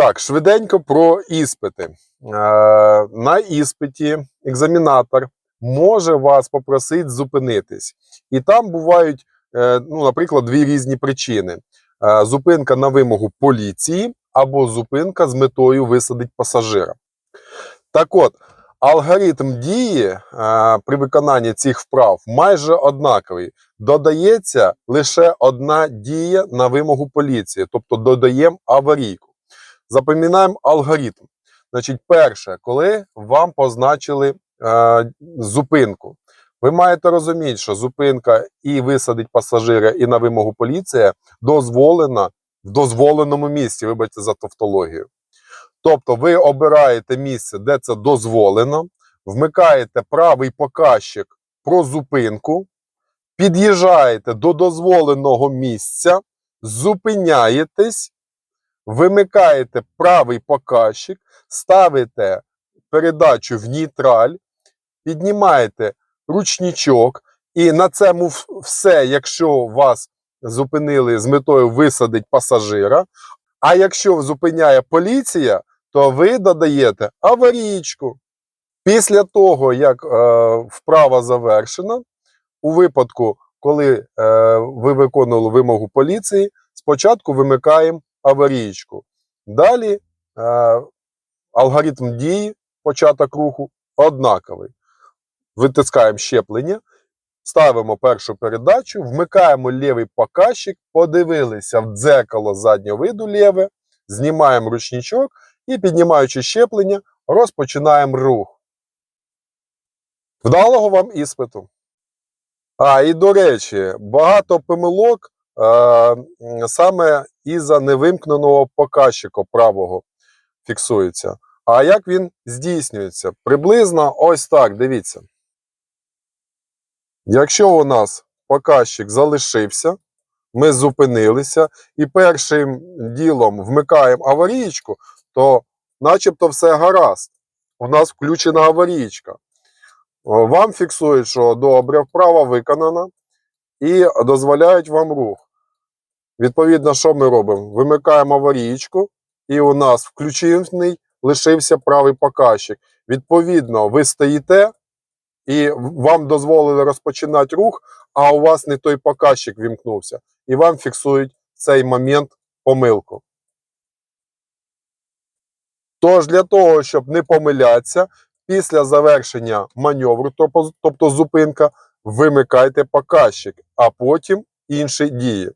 Так, швиденько про іспити. Е, на іспиті екзамінатор може вас попросити зупинитись. І там бувають, е, ну, наприклад, дві різні причини: Е, зупинка на вимогу поліції або зупинка з метою висадити пасажира. Так от, алгоритм дії при виконанні цих вправ майже однаковий. Додається лише одна дія на вимогу поліції, тобто додаємо аварійку. Запам'ятаємо алгоритм. Значить, перше, коли вам позначили е, зупинку, ви маєте розуміти, що зупинка і висадить пасажира, і на вимогу поліція дозволена в дозволеному місці. Вибачте за тавтологію. Тобто, ви обираєте місце, де це дозволено, вмикаєте правий показчик про зупинку, під'їжджаєте до дозволеного місця, зупиняєтесь, вимикаєте правий показчик, ставите передачу в нейтраль, піднімаєте ручничок, і на цьому все, якщо вас зупинили з метою висадити пасажира. А якщо зупиняє поліція, то ви додаєте аварійку. Після того, як е, вправа завершена, у випадку, коли е, ви виконували вимогу поліції, спочатку вимикаємо аварійку. Далі е, алгоритм дії, початок руху однаковий. Витискаємо щеплення, ставимо першу передачу, вмикаємо лівий показчик, подивилися в дзеркало заднього виду ліве, знімаємо ручничок і, піднімаючи щеплення, розпочинаємо рух. Вдалого вам іспиту. А, і до речі, багато помилок саме із-за невимкненого показчика правого фіксується. А як він здійснюється? Приблизно ось так, дивіться. Якщо у нас показчик залишився, ми зупинилися і першим ділом вмикаємо аварійку, то начебто все гаразд. У нас включена аварійка. Вам фіксують, що добре, вправа виконана, і дозволяють вам рух. Відповідно, що ми робимо? Вимикаємо аварійку, і у нас включений лишився правий показчик. Відповідно, ви стоїте, і вам дозволили розпочинати рух, а у вас не той показчик вімкнувся, і вам фіксують цей момент помилку. Тож для того, щоб не помилятися, після завершення маневру, тобто- зупинка, вимикайте показчик, а потім інші дії.